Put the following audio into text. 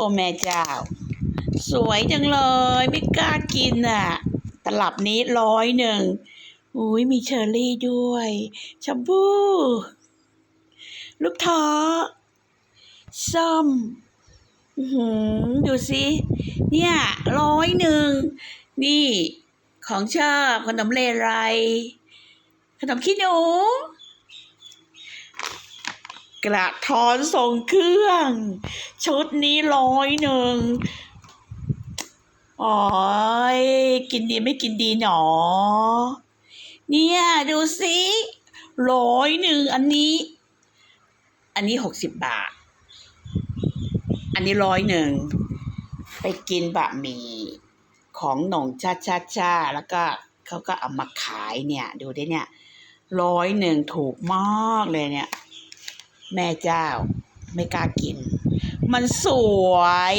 โอ้แม่เจ้า สวยจังเลย ไม่กล้ากินอะ ตลับนี้ร้อยหนึ่งอุ้ยมีเชอร์รี่ด้วยชมพู่ ลูกท้อส้มอื้อหือดูสิเนี่ยร้อยหนึ่ง นี่ ของชอบขนมเลไร ขนมขี้หนู กระท้อนทรงเครื่อง ชุดนี้ร้อยหนึ่งอ๋อกินดีไม่กินดีหนอ เนี่ยดูสิร้อยหนึ่งอันนี้ อันนี้หกสิบบาท อันนี้ร้อยหนึ่งไปกินบะหมี่ของหนองชาชาชาแล้วก็เขาก็เอามาขายเนี่ย ดูได้เนี่ยร้อยหนึ่งถูกมากเลยเนี่ย แม่เจ้าไม่กล้ากิน มันสวย